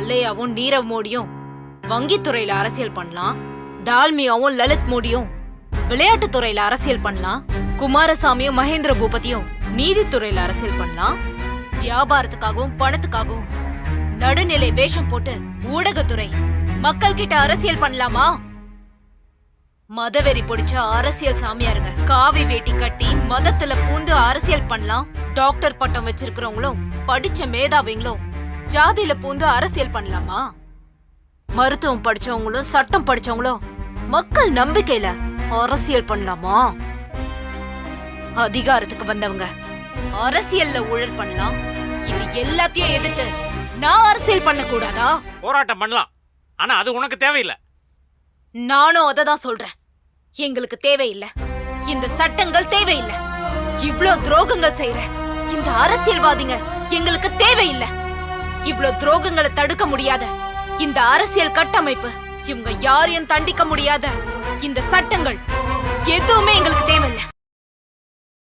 மல்லையாவும் நீரவ் மோடியும் வங்கித்துறையில அரசியல் பண்ணலாம் டால்மியாவும் லலித் மோடியும் விளையாட்டுத் துறையில அரசியல் பண்ணலாம் குமாரசாமியும் மகேந்திர பூபதியும் நீதித்துறையில அரசியல் பண்ணலாம் வியாபாரத்துக்காகவும் பணத்துக்காகவும் நடுநிலை வேஷம் போட்டு ஊடகத்துறை மக்கள் கிட்ட அரசியல் பண்ணலாமா? மதவெறி பிடிச்ச அரசியல் சாமியாருங்க. காவி வேட்டி கட்டி மதத்துல பூந்து அரசியல் பண்ணலாம். டாக்டர் பட்டம் வச்சிருக்கிறவங்களும் படிச்ச மேதாவிங்களும் ஜாதியில பூந்து அரசியல் பண்ணலாமா? மருத்துவம் படிச்சவங்களும் சட்டம் படிச்சவங்களும் மக்கள் நம்பிக்கையில அரசியல் பண்ணலாமா? அதிகாரத்துக்கு வந்தவங்க அரசியல்ல ஊழல் பண்ணலாம். இது எல்லாத்தையும் எதிர்த்து நான் அரசியல் பண்ண கூடாதா போராட்டம் பண்ணலாம். ஆனா அது உனக்கு தேவையில்லை. நானும் அதை தான் சொல்றேன். எங்களுக்கு தேவையில்லை. இந்த சட்டங்கள் தேவையில்லை. இவ்ளோ துரோகங்கள் செய்யற இந்த அரசியல்வாதிங்க எங்களுக்கு தேவையில்லை. இவ்வளவு துரோகங்களை தடுக்க முடியாத இந்த அரசியல் கட்டமைப்பு இவங்க யாரையும் தண்டிக்க முடியாத இந்த சட்டங்கள் எதுவுமே எங்களுக்கு